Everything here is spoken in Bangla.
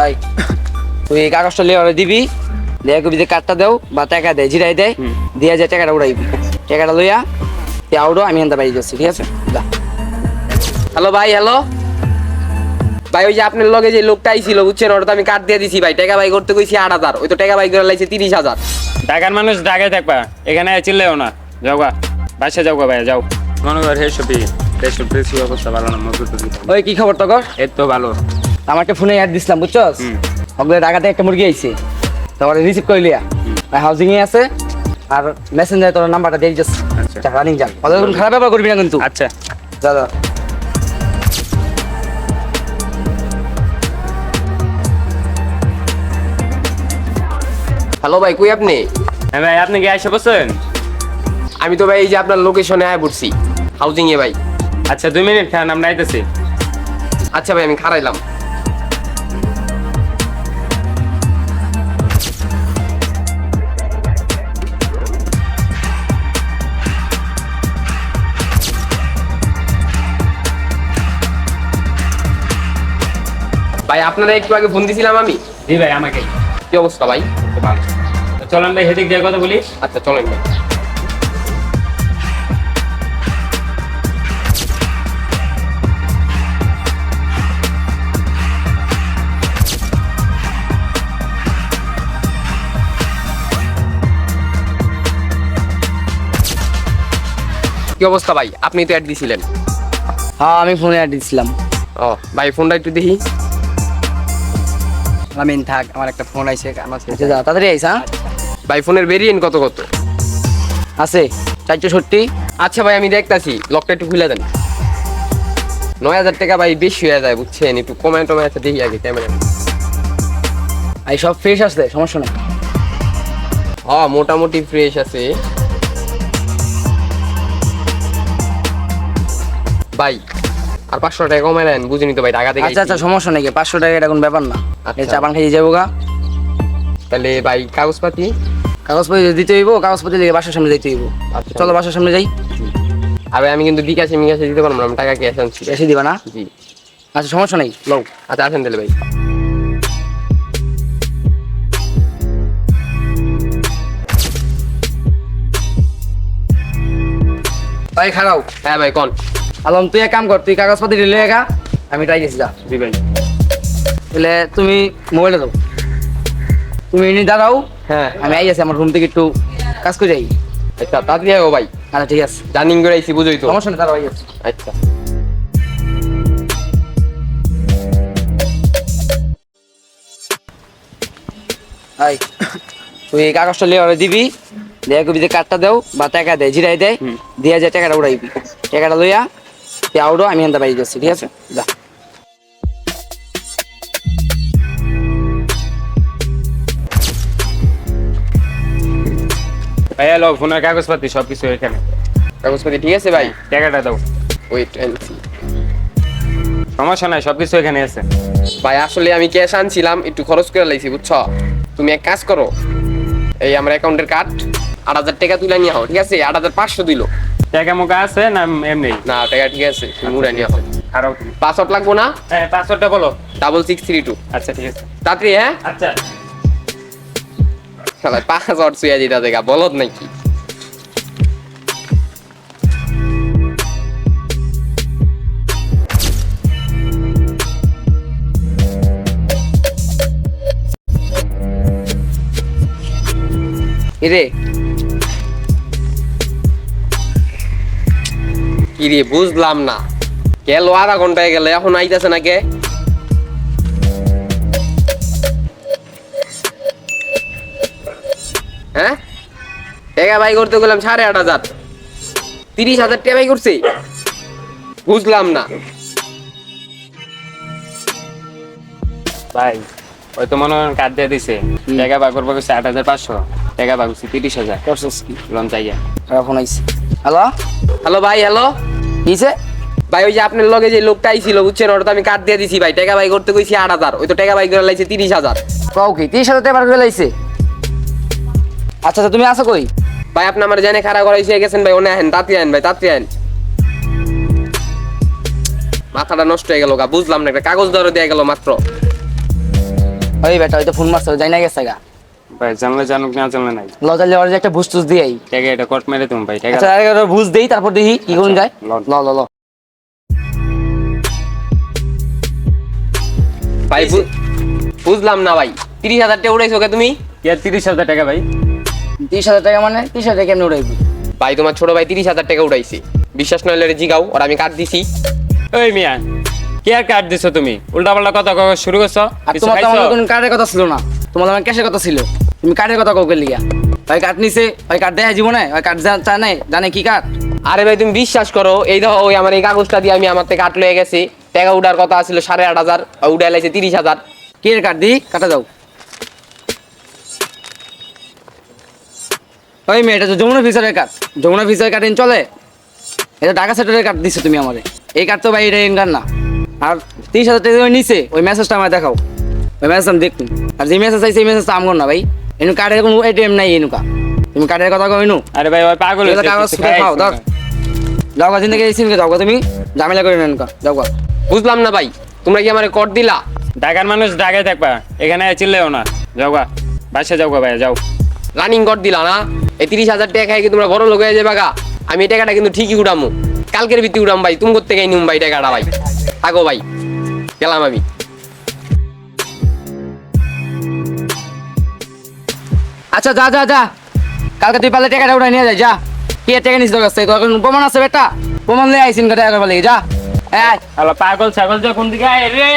হাই তুই এই কাগজটা লিয়ে ওরে দিবি দিয়ে কবি যে কার্ডটা দাও বা টাকা দেয় জিরাই দেয়। দিয়ে যায় টাকাটা উড়াইবি। টাকাটা লইয়া তুই আউডো আমি এনতে বাড়ি যাচ্ছি ঠিক আছে? হ্যালো ভাই হ্যালো? ভাই ওই যে আপনার লগে যে লোকটা আইছিল বুঝছেন? ওটা তো আমি কাট দিয়ে দিছি ভাই। টাকা বাই করতে কইছি আট হাজার। ওই তো টাকা বাই করে লাইছে তিরিশ হাজার। ঢাকার মানুষ ঢাকায় থাকবা। এখানে চিল্লেও না। যাও গা। বাসা যাও গা ভাই যাও। মনে কর হে সবই দেশের অবস্থা ভালো না মজুর ওই কি খবর তোর? এর তো ভালো। আমার একটা ফোনে অ্যাড দিছিলাম বুঝছস। ওগুলো ঢাকাতে একটা মুরগি আইছে। তারপরে রিসিভ করে লিয়া। হাউজিং এ আছে আর মেসেঞ্জারে তোর নাম্বারটা দিয়ে দিচ্ছ আচ্ছা। রানিং যান ওদের কোনো খারাপ ব্যাপার করবি না কিন্তু। আচ্ছা। যা যা। হ্যালো ভাই কই আপনি? হ্যাঁ ভাই আপনি কি আসে বসছেন আমি তো ভাই এই যে আপনার লোকেশনে আয় পড়ছি হাউজিং এ ভাই। আচ্ছা দুই মিনিট খান আমরা আইতেছি। আচ্ছা ভাই আমি খারাইলাম ভাই আপনারা একটু আগে ফোন দিছিলাম আমি? জি ভাই আমাকে। কি অবস্থা ভাই? ভালো। তো চলেন ভাই হেদিক দিয়ে কথা বলি। আচ্ছা চলেন ভাই। কি অবস্থা ভাই? আপনি তো অ্যাড দিছিলেন। হ্যাঁ আমি ফোনে অ্যাড দিছিলাম। ও ভাই ফোনটা একটু দেখি। আমি থাক আমার একটা ফোন আইছে আমার আচ্ছা যা তাড়াতাড়ি আইস হ্যাঁ? ভাই ফোনের ভেরিয়েন্ট কত কত? আছে চারশো সত্তর আচ্ছা ভাই আমি দেখতাছি লকটা একটু খুলে দেন। নয় হাজার টাকা ভাই বেশি হয়ে যায় বুঝছেন? একটু কমে টমে আছে দেখি আগে ক্যামেরা এই সব ফ্রেশ আসছে সমস্যা নেই। হ্যাঁ মোটামুটি ফ্রেশ আছে। ভাই আর পাঁচশো টাকা কমে নেন বুঝিনি তো ভাই টাকা থেকে আচ্ছা আচ্ছা সমস্যা নেই পাঁচশো টাকা এটা কোনো ব্যাপার না। এই আচ্ছা। চাপান খাইয়ে যাব গা। তাহলে ভাই কাগজপাতি? কাগজপত্র দিতে হইব কাগজপত্র লিখে বাসার সামনে দিতে হইব। আচ্ছা। চলো বাসার সামনে যাই। আর আমি কিন্তু বিকাশে মিকাশে দিতে পারব না আমি টাকা ক্যাশ আনছি। এসে দিবা না? জি। আচ্ছা সমস্যা নেই। লও আচ্ছা আসেন তাহলে ভাই। ভাই খারাও হ্যাঁ ভাই কোন? আলম তুই এক কাম কর তুই কাগজপত্র দিলে একা আমি ট্রাই গেছি যা। জি ভাই তাহলে তুমি মোবাইলটা দাও। তুমি এনে দাঁড়াও। হ্যাঁ। আমি আই আছি আমার রুম থেকে একটু কাজ করে যাই আচ্ছা তাড়াতাড়ি ভাই। আচ্ছা ঠিক আছে। জার্নিং করে আইছি বুঝোই তো। সমস্যা নেই দাঁড়াও আই আচ্ছা। হাই তুই এই কাগজটা লিয়ে দিবি। দিয়ে কবি যে কার্ডটা দাও বা টাকা দেয় জিরাই দেয়। দিয়ে যায় টাকাটা উড়াইবি। টাকাটা লইয়া তুই আউডো আমি এনতে বাড়ি যাচ্ছি ঠিক আছে? যা। ভাই এলো ফোনের কাগজপাতি সব কিছু এখানে। কাগজপাতি ঠিক আছে ভাই? টাকাটা দাও। ওয়েট সমস্যা নাই সব কিছু এখানে আছে। ভাই আসলে আমি ক্যাশ আনছিলাম একটু খরচ করে লাইছি বুঝছ? তুমি এক কাজ করো এই আমার অ্যাকাউন্টের কার্ড আট হাজার টাকা তুলে নিয়ে হও ঠিক আছে? আট হাজার পাঁচশো দিল। টাকা মুখা আছে না এমনি? না টাকা ঠিক আছে তুমি মুড়ে নিয়ে খারাপ তুমি পাসওয়ার্ড লাগবো না? হ্যাঁ পাসওয়ার্ডটা বলো। ডাবল সিক্স থ্রি টু আচ্ছা ঠিক আছে। তাড়াতাড়ি হ্যাঁ? আচ্ছা। শালা পাসওয়ার্ড সুইয়া দিতা দেখা বলদ নাকি? এরে কি রে বুঝলাম না। গেল আধা ঘন্টায় গেলে এখন আইতাছে না কে হ্যাঁ? টাকা বাই করতে গেলাম সাড়ে আট হাজার। তিরিশ হাজার টাকা বাই করছে? বুঝলাম না। ভাই ওই তো মনে হয় কার্ড দিয়ে দিছে। টাকা বাগ করব গেছে আট হাজার পাঁচশো। টাকা বাগ করছি তিরিশ হাজার। করছিস কি? লোন চাইয়া ফোন আইছে। হ্যালো? হ্যালো ভাই হ্যালো? কিছে ভাই ওই যে আপনার লগে যে লোকটা আইছিল বুঝছেন? ওটা তো আমি কাট দিয়ে দিছি ভাই। টাকা বাই করতে কইছি আট হাজার। ওই তো টাকা বাই করে লাইছে তিরিশ হাজার। কাউ কি? তিরিশ হাজার টাকা করে লাইছে? আচ্ছা আচ্ছা তুমি আসো কই? ভাই আপনি আমার জানে খারাপ করাইছে গেছেন ভাই। ওনে আহেন তাড়াতাড়ি আহেন ভাই তাড়াতাড়ি আহেন। মাথাটা নষ্ট হয়ে গেল গা বুঝলাম না একটা কাগজ ধরে দেয়া গেল মাত্র। ওই বেটা ওই তো ফোন মারছে যাই না গেছে গা। ভাই জানলে জানুক না জানলে নাই। লজালে ওর যে একটা দিয়েই। টাকা এটা কট মেরে তুমি ভাই টাকা আচ্ছা আগে ওর বুঝ দেই তারপর দেখি কি যায় ল। ল ল ভাই বুঝলাম না ভাই তিরিশ হাজার টাকা উড়াইছো কে তুমি? তিরিশ হাজার টাকা ভাই? তিরিশ হাজার টাকা মানে তিরিশ হাজার টাকা কেমনি উড়াইবি? ভাই তোমার ছোট ভাই তিরিশ হাজার টাকা উড়াইছে। বিশ্বাস নইলে রে জিগাও আর আমি কাট দিছি। ওই মিয়া কি আর কাট দিছো তুমি? উল্টা পাল্টা কথা শুরু করছ। আর তোমার তো আমার কোনো কার্ডের কথা ছিল না। তোমার আমার ক্যাশের কথা ছিল। তুমি কাঠের কথা কাউকে লিগা ওই কাঠ নিছে ওই কার্ড দেয় জীবনে ওই কার্ড জানে জানে কি কাঠ আরে ভাই তুমি বিশ্বাস করো এই দেখো ওই আমার এই কাগজটা দিয়ে আমি আমার থেকে কাঠ লয়ে গেছি। টাকা উঠার কথা ছিল সাড়ে আট হাজার উঠাই লাইছে তিরিশ হাজার। কি কাঠ দিই কাটা যাও ওই মেয়ে এটা তো যমুনা ফিচারের কাঠ যমুনা ফিচারের কার্ড চলে। এটা ঢাকা সেন্টারের কার্ড দিছো তুমি আমারে। এই কাঠ তো ভাই এটা ইনকার না। আর তিরিশ হাজার টাকা নিছে ওই মেসেজটা আমার দেখাও। ওই মেসেজ আমি দেখুন আর যে মেসেজ চাইছে এই মেসেজটা আমগর না ভাই। এনু কার্ডের কোনো এটিএম নাই এনুকা। তুমি কার্ডের কথা কও এনু। আরে ভাই ওই পাগল এগুলো কাগজ খাও খাইছো ধর না। যাও গা জিন্দগি সিনকে যাও গা তুমি। ঝামেলা করে নেন গা। বুঝলাম না ভাই তোমরা কি আমার কট দিলা? ঢাকার মানুষ ঢাকায় থাকবা এখানে চিল্লেও না। যাও গা বাসা যাও গা ভাই যাও। রানিং কট দিলা না? এই তিরিশ হাজার টাকা খাই কি তোমরা বড় লোক হয়ে যাবে গা? আমি এই টাকাটা কিন্তু ঠিকই উঠামু কালকের ভিত্তি উঠাম ভাই তুমি করতে গাই নিম ভাই টাকাটা ভাই? থাকো ভাই গেলাম আমি। আচ্ছা যা যা যা। কালকে তুই পালে টাকাটা উঠাই নিয়ে যাই যা। কি টাকা নিস দরকার তোর এখন প্রমাণ আছে বেটা? প্রমাণ নিয়ে আইসিন কথা একবার লেগে যা। হ্যাঁ পাগল, ছাগল যা কোন দিকে আয় রে?